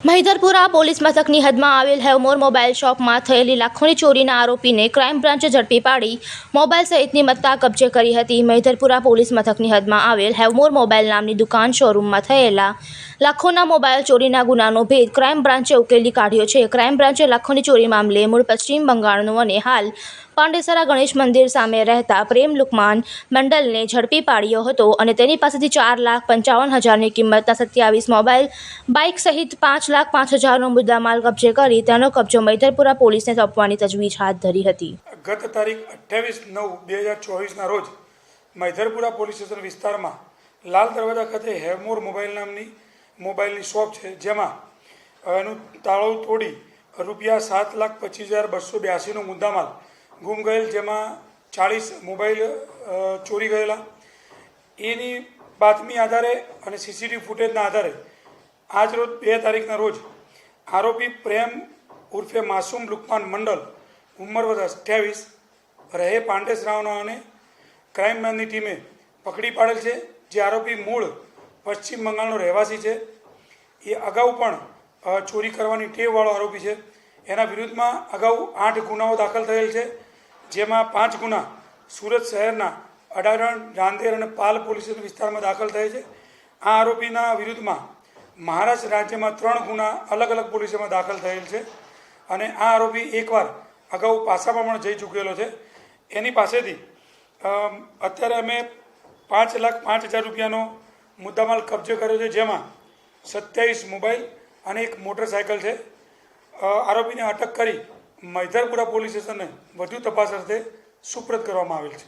Mahidharpura police મથકની હદમાં આવેલ Havmor mobile શોપમાં થયેલી લાખોની ચોરીના આરોપીને ક્રાઇમ બ્રાન્ચે ઝડપી પાડી. મોબાઈલ સહિતની મત્તા કબજે કરી હતી મહિધરપુરા પોલીસ મથકની હદમાં આવેલ હેવમોર મોબાઈલ નામની દુકાન શોરૂમમાં થયેલા લાખોના મોબાઈલ ચોરીના ગુનાનો ભેદ ક્રાઇમ બ્રાન્ચે ઉકેલી કાઢ્યો છે. ક્રાઇમ બ્રાન્ચે લાખોની ચોરી મામલે મૂળ પશ્ચિમ બંગાળનું અને હાલ પાંડેસરા ગણેશ મંદિર સામે રહેતા પ્રેમ લુકમાન મંડલને ઝડપી પાડ્યો હતો અને તેની પાસેથી ચાર લાખ પંચાવન હજારની કિંમતના સત્યાવીસ મોબાઈલ, બાઇક સહિત પાંચ લાખ પાંચ હજારનો મુદ્દામાલ કબજે કરી તેનો કબજો મૈધરપુરા પોલીસને સોંપવાની તજવીજ હાથ ધરી હતી. ગત તારીખ અઠ્યાવીસ નવ બે હજાર ચોવીસના રોજ મૈધરપુરા પોલીસ સ્ટેશન વિસ્તારમાં લાલ દરવાજા ખાતે હેવમોર મોબાઈલ નામની મોબાઈલની શોપ છે, જેમાં એનું તાળું તોડી રૂપિયા સાત લાખ પચીસ હજાર બસો બ્યાસીનો મુદ્દામાલ ગુમ ગયેલ, જેમાં ચાળીસ મોબાઈલ ચોરી ગયેલા. એની બાતમી આધારે અને સીસીટીવી ફૂટેજના આધારે આજ રોજ બે તારીખના રોજ આરોપી પ્રેમ ઉર્ફે માસૂમ લુકમાન મંડલ, ઉંમર વર્ષ અઠ્યાવીસ, રહે પાંડેસરાવનો અને ક્રાઇમ બ્રાન્ચની ટીમે પકડી પાડેલ છે, જે આરોપી મૂળ પશ્ચિમ બંગાળનો રહેવાસી છે. એ અગાઉ પણ ચોરી કરવાની ટેવવાળો આરોપી છે. એના વિરુદ્ધમાં અગાઉ આઠ ગુનાઓ દાખલ થયેલ છે. જેમાં પાંચ ગુના સુરત શહેરના અડારણ, રાંદેર અને પાલ પોલીસ વિસ્તારમાં દાખલ થયા છે. આ આરોપીના વિરુદ્ધમાં મહારાષ્ટ્ર રાજ્યમાં ત્રણ ગુના અલગ અલગ પોલીસોમાં દાખલ થયેલ છે. અને આ આરોપી એકવાર અગાઉ પાસામાં પણ જઈ ચૂકેલો છે. એની પાસેથી અત્યારે અમે પાંચ લાખ પાંચ હજાર રૂપિયાનો મુદ્દામાલ કબજે કર્યો છે, જેમાં સત્યાવીસ મોબાઈલ અને એક મોટરસાયકલ છે. આરોપીને અટક કરી મૈધરપુરા પોલીસ સ્ટેશને વધુ તપાસ અર્થે સુપ્રત કરવામાં આવેલ છે.